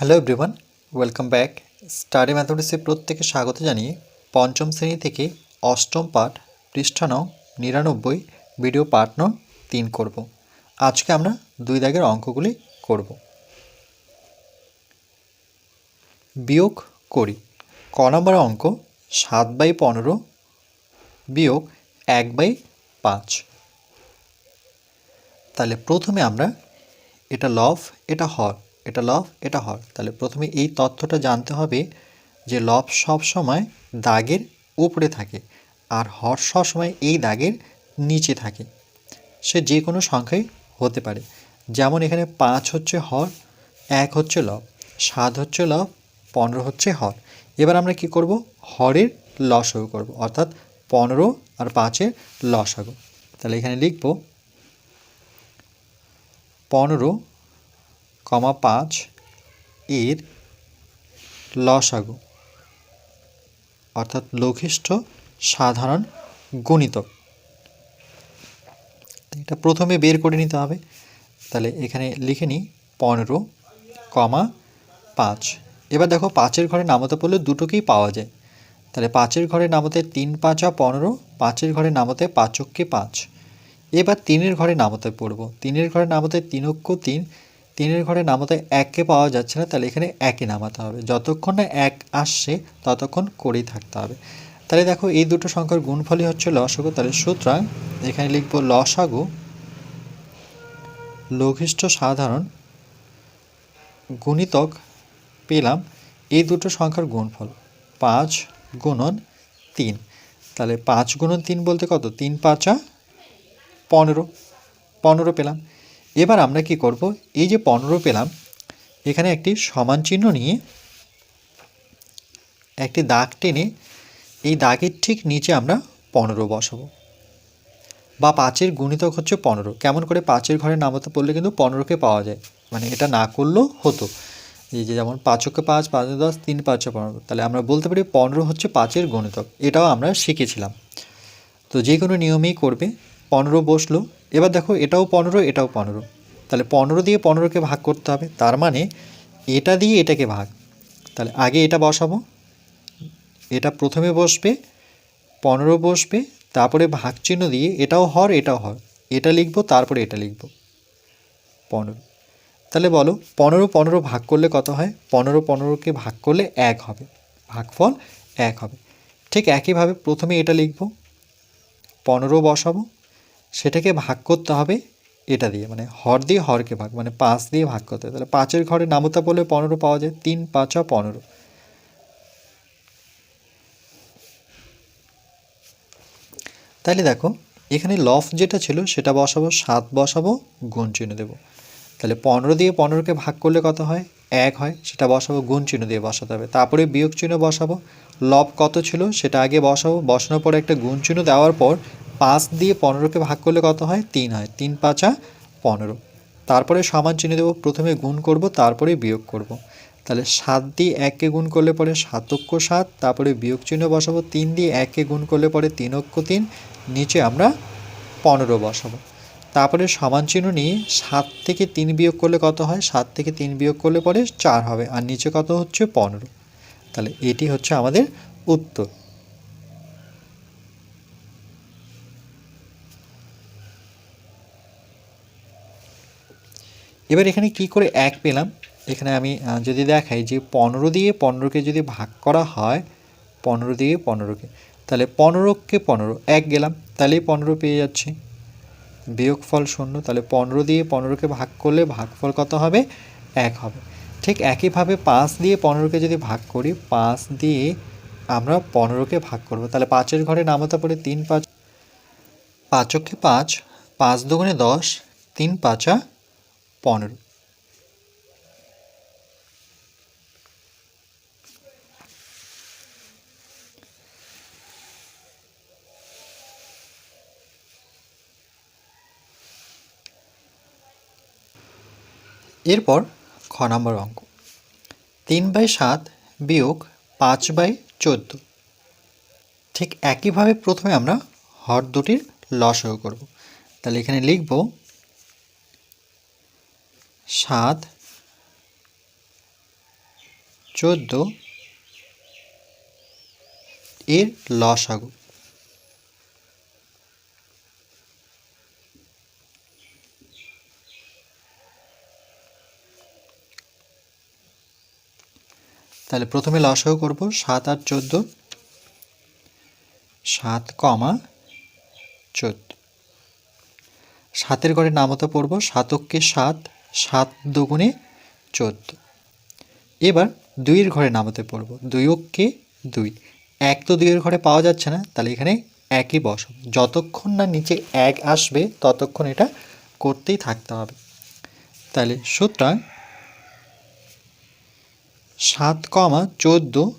Hello everyone welcome back study ম্যাথমেটিক্সে প্রত্যেকে স্বাগত জানিয়ে পঞ্চম শ্রেণি থেকে অষ্টম পাঠ পৃষ্ঠা নিরানব্বই ভিডিও পাঠ নং তিন করব। আজকে আমরা দুই দাগের অঙ্কগুলি করব। বিয়োগ করি। ক নম্বর অঙ্ক সাত বাই পনেরো বিয়োগ এক বাই পাঁচ। তাহলে প্রথমে আমরা এটা লভ এটা হর। এটা লভ এটা হর তাহলে প্রথমে এই তথ্যটা জানতে হবে যে লভ সব সময় দাগের উপরে থাকে আর হর সব সময় এই দাগের নিচে থাকে। সে যে কোনো সংখ্যাই হতে পারে। যেমন এখানে পাঁচ হচ্ছে হর এক হচ্ছে লব সাত হচ্ছে লব পনেরো হচ্ছে হর এবার আমরা কি করব? হরের লসাগু করব। অর্থাৎ পনেরো আর পাঁচের লসাগু। তাহলে এখানে লিখব, পনেরো কমা পাঁচ এর লসাগু, অর্থাৎ লঘিষ্ঠ সাধারণ গণিতক। এটা প্রথমে বের করে নিতে হবে। তাহলে এখানে লিখে নিই, পনেরো কমা পাঁচ। এবার দেখো পাঁচের ঘরে নামতে পড়লে দুটোকেই পাওয়া যায়। তাহলে পাঁচের ঘরে নামতে তিন পাঁচা পনেরো, পাঁচের ঘরে নামতে পাঁচককে পাঁচ। এবার তিনের ঘরে নামতে পড়ব। তিনের ঘরে নামতে তিনক্য তিন তিনের ঘরে নামতে এককে পাওয়া যাচ্ছে না, তাহলে এখানে একই নামাতে হবে। যতক্ষণ না এক আসছে, ততক্ষণ করেই থাকতে হবে। তাহলে দেখো, এই দুটো সংখ্যার গুণফলই হচ্ছে লসাগু। তাহলে সুতরাং এখানে লিখব লসাগু লঘিষ্ঠ সাধারণ গুণিতক পেলাম এই দুটো সংখ্যার গুণফল, পাঁচ গুণন তিন। তাহলে পাঁচ গুণন তিন বলতে কত? তিন পাঁচা পনেরো। পনেরো পেলাম। এবার আমরা কি করব? এই যে পনেরো পেলাম, এখানে একটি সমান চিহ্ন নিয়ে একটি দাগ টেনে এই দাগের ঠিক নিচে আমরা পনেরো বসাবো। বা পাঁচের গুণিতক হচ্ছে পনেরো। কেমন করে পাঁচের ঘরে নামাতে পড়লে কিন্তু পনেরোকে পাওয়া যায়। মানে এটা না করলেও হতো। এই যে যেমন পাঁচকে পাঁচ পাঁচ দশ, তিন, পাঁচে পনেরো। তাহলে আমরা বলতে পারি পনেরো হচ্ছে পাঁচের গণিতক। এটাও আমরা শিখেছিলাম। তো যে কোনো নিয়মেই করবে। পনেরো বসল এবার দেখো এটাও পনেরো এটাও পনেরো। তাহলে পনেরো দিয়ে পনেরোকে ভাগ করতে হবে, তার মানে এটা দিয়ে এটাকে ভাগ। তাহলে আগে এটা বসাবো, এটা প্রথমে বসবে, পনেরো বসবে, তারপরে ভাগ চিহ্ন দিয়ে এটাও হর এটাও হর, এটা লিখব, তারপরে এটা লিখব। পনেরো। তাহলে বলো, পনেরো পনেরো ভাগ করলে কত হয়? পনেরো, পনেরোকে ভাগ করলে এক হবে। ভাগফল এক হবে। ঠিক একইভাবে প্রথমে এটা লিখব, পনেরো বসাবো সেটাকে ভাগ করতে হবে এটা দিয়ে মানে হর দিয়ে হরকে ভাগ মানে পাঁচ দিয়ে ভাগ করতে হবে। তাহলে পাঁচের ঘরে নামতা বলে পনেরো পাওয়া যায়, তিন, পাঁচা পনেরো। তাহলে দেখো, এখানে লফ যেটা ছিল সেটা বসাবো, সাত বসাবো, গুণ চিহ্ন দেবো। তাহলে পনেরো দিয়ে পনেরোকে ভাগ করলে কত হয়? এক হয়, সেটা বসাবো, গুণ চিহ্ন দিয়ে বসাতে হবে। তারপরে বিয়োগ চিহ্ন বসাবো। লব কত ছিল সেটা আগে বসাবো। বসানোর পরে একটা গুণ চিহ্ন দেওয়ার পর পাঁচ দিয়ে পনেরোকে ভাগ করলে কত হয়? তিন হয়। তিন পাঁচা পনেরো। তারপরে সমান চিহ্ন দেবো। প্রথমে গুণ করব, তারপরে বিয়োগ করব। তাহলে সাত দিয়ে এককে গুণ করলে পরে সাতক্য সাত, তারপরে বিয়োগ চিহ্ন বসাবো। তিন দিয়ে এককে গুণ করলে পরে তিনক্য তিন, নিচে আমরা পনেরো বসাবো। তারপরে সমান চিহ্ন নিয়ে সাত থেকে তিন বিয়োগ করলে কত হয়? সাত থেকে তিন বিয়োগ করলে পরে চার হবে। আর নিচে কত হচ্ছে? পনেরো। তাহলে এটি হচ্ছে আমাদের উত্তর। এবার এখানে কি করে এক পেলাম? এখানে আমি যদি দেখাই যে পনেরো দিয়ে পনেরোকে যদি ভাগ করা হয়, পনেরো দিয়ে পনেরোকে, তাহলে পনেরোকে পনেরো, এক গেলাম, তাহলেই পনেরো পেয়ে যাচ্ছি। বিয়োগফল শূন্য, তাহলে পনেরো দিয়ে পনেরোকে ভাগ করলে ভাগফল কত হবে? এক হবে। ঠিক একইভাবে পাঁচ দিয়ে পনেরোকে যদি ভাগ করি, পাঁচ দিয়ে আমরা পনেরোকে ভাগ করব। তাহলে পাঁচের ঘরে নামাতে পারে তিন পাঁচ, পাঁচকে পাঁচ পাঁচ দুগুণে দশ, তিন পাঁচা পনেরো। এরপর খ নম্বর অঙ্ক। তিন বাই সাত বিয়োগ পাঁচ বাই চোদ্দ। ঠিক একইভাবে প্রথমে আমরা হর দুটির লসও করব। তাহলে এখানে লিখব সাত, চোদ্দ, এর লসাগু তাহলে প্রথমে লসাগু করব, সাত আর চোদ্দ। সাত কমা চোদ্দ। সাতের ঘরে নামতা পড়ব, সাতককে সাত সাত দুগুণে চোদ্দ। এবার দুইয়ের ঘরে নামাতে পড়ব। দুইয়ককে দুই। এক তো দুইয়ের ঘরে পাওয়া যাচ্ছে না, তাহলে এখানে একই বসাবো যতক্ষণ না নিচে এক আসবে, ততক্ষণ এটা করতেই থাকতে হবে। তাহলে সুতরাং সাত কমা চোদ্দ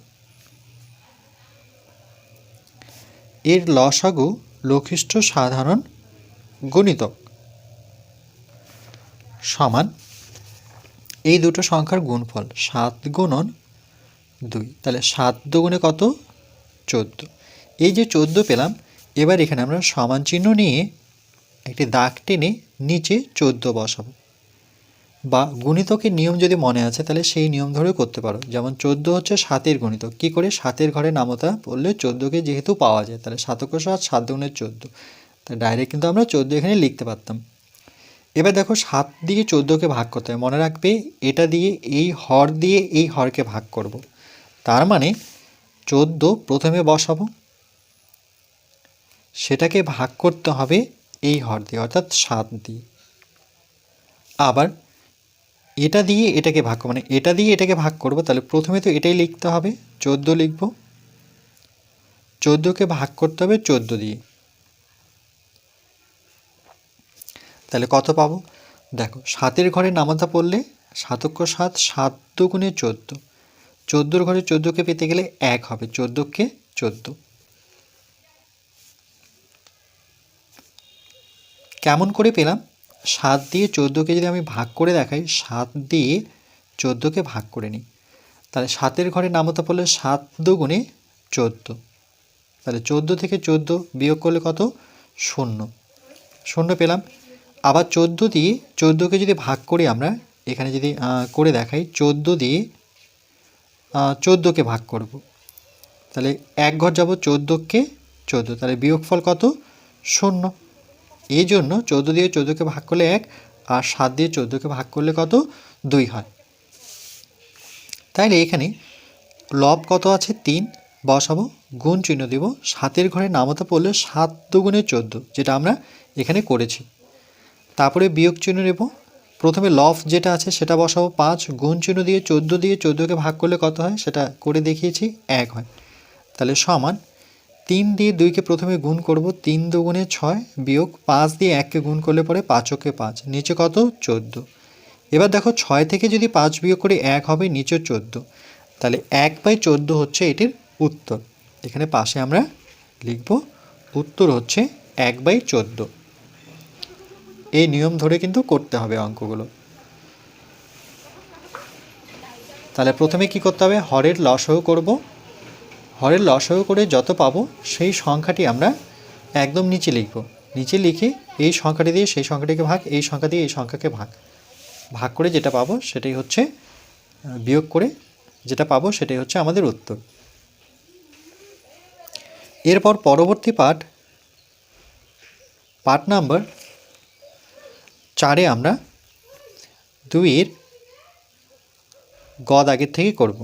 এর লসাগু লঘিষ্ঠ সাধারণ গণিতক। সমান এই দুটো সংখ্যার গুণফল সাত গুণন দুই। তাহলে সাত দুগুণে কত? চোদ্দ। এই যে চোদ্দ পেলাম, এবার এখানে আমরা সমান চিহ্ন নিয়ে একটি দাগ টেনে নিচে চোদ্দ বসাবো। বা গুণিতকের নিয়ম যদি মনে আছে, তাহলে সেই নিয়ম ধরেও করতে পারো। যেমন চোদ্দ হচ্ছে সাতের গণিতক কী করে? সাতের ঘরে নামতা বললে চোদ্দোকে যেহেতু পাওয়া যায়, তাহলে সাতক সাত সাত দুগুণের চোদ্দ। তাই ডাইরেক্ট কিন্তু আমরা চোদ্দ এখানে লিখতে পারতাম। এবার দেখো সাত দিয়ে চোদ্দোকে ভাগ করতে হবে। মনে রাখবে এটা দিয়ে, এই হর দিয়ে, এই হরকে ভাগ করব। তার মানে চোদ্দ প্রথমে বসাবো। সেটাকে ভাগ করতে হবে এই হর দিয়ে, অর্থাৎ সাত দিয়ে। আবার এটা দিয়ে এটাকে ভাগ মানে এটা দিয়ে এটাকে ভাগ করব, তাহলে প্রথমে তো এটাই লিখতে হবে, চোদ্দ লিখব। চোদ্দোকে ভাগ করতে হবে চোদ্দ দিয়ে। তাহলে কত পাবো? দেখো, সাতের ঘরে নামাতা পড়লে সাতক্য সাত সাত দুগুণে চোদ্দ। চোদ্দোর ঘরে চোদ্দোকে পেতে গেলে এক হবে, চোদ্দোকে চোদ্দ। কেমন করে পেলাম? সাত দিয়ে চোদ্দোকে যদি আমি ভাগ করে দেখাই, সাত দিয়ে চোদ্দোকে ভাগ করে নিই। তাহলে সাতের ঘরে নামতা পড়লে সাত দুগুণে চোদ্দ। তাহলে চোদ্দ থেকে চোদ্দ বিয়োগ করলে কত? শূন্য। শূন্য পেলাম। আবার চোদ্দ দিয়ে চোদ্দোকে যদি ভাগ করি আমরা, এখানে যদি করে দেখাই, চোদ্দ দিয়ে চোদ্দোকে ভাগ করব। তাহলে এক ঘর যাব চোদ্দোকে চোদ্দ, তাহলে বিয়োগফল কত? শূন্য। এই জন্য চোদ্দ দিয়ে চোদ্দোকে ভাগ করলে এক, আর সাত দিয়ে চোদ্দোকে ভাগ করলে কত? দুই হয়। তাইলে এখানে লব কত আছে? তিন। বসাবো, গুণ চিহ্ন দেব। সাতের ঘরে নামতা পড়লে সাত দুগুণে চোদ্দ, যেটা আমরা এখানে করেছি। তারপরে বিয়োগ চিহ্ন নেব। প্রথমে লফ যেটা আছে সেটা বসাবো পাঁচ, গুণ চিহ্ন দিয়ে চোদ্দ দিয়ে চোদ্দোকে ভাগ করলে কত হয়? সেটা করে দেখিয়েছি, এক হয়। তাহলে সমান তিন দিয়ে দুইকে প্রথমে গুণ করব, তিন দুগুণে ছয় বিয়োগ পাঁচ দিয়ে এককে গুণ করলে পরে পাঁচকে পাঁচ, নিচে কত? চোদ্দ। এবার দেখো ছয় থেকে যদি পাঁচ বিয়োগ করে এক হবে, নিচে চোদ্দ। তাহলে এক বাই চোদ্দ হচ্ছে এটির উত্তর। এখানে পাশে আমরা লিখব, উত্তর হচ্ছে এক বাই চোদ্দ। এই নিয়ম ধরে কিন্তু করতে হবে অঙ্কগুলো। তাহলে প্রথমে কি করতে হবে? হরের লসও করব। হরের লসও করে যত পাবো সেই সংখ্যাটি আমরা একদম নিচে লিখব। নিচে লিখে এই সংখ্যাটি দিয়ে সেই সংখ্যাটিকে ভাগ, এই সংখ্যা দিয়ে এই সংখ্যাকে ভাগ। ভাগ করে যেটা পাবো সেটাই হচ্ছে বিয়োগ করে যেটা পাবো সেটাই হচ্ছে আমাদের উত্তর। এরপর পরবর্তী পাঠ পাঠ নাম্বার চারে আমরা দুইয়ের গদ আগের থেকে করব।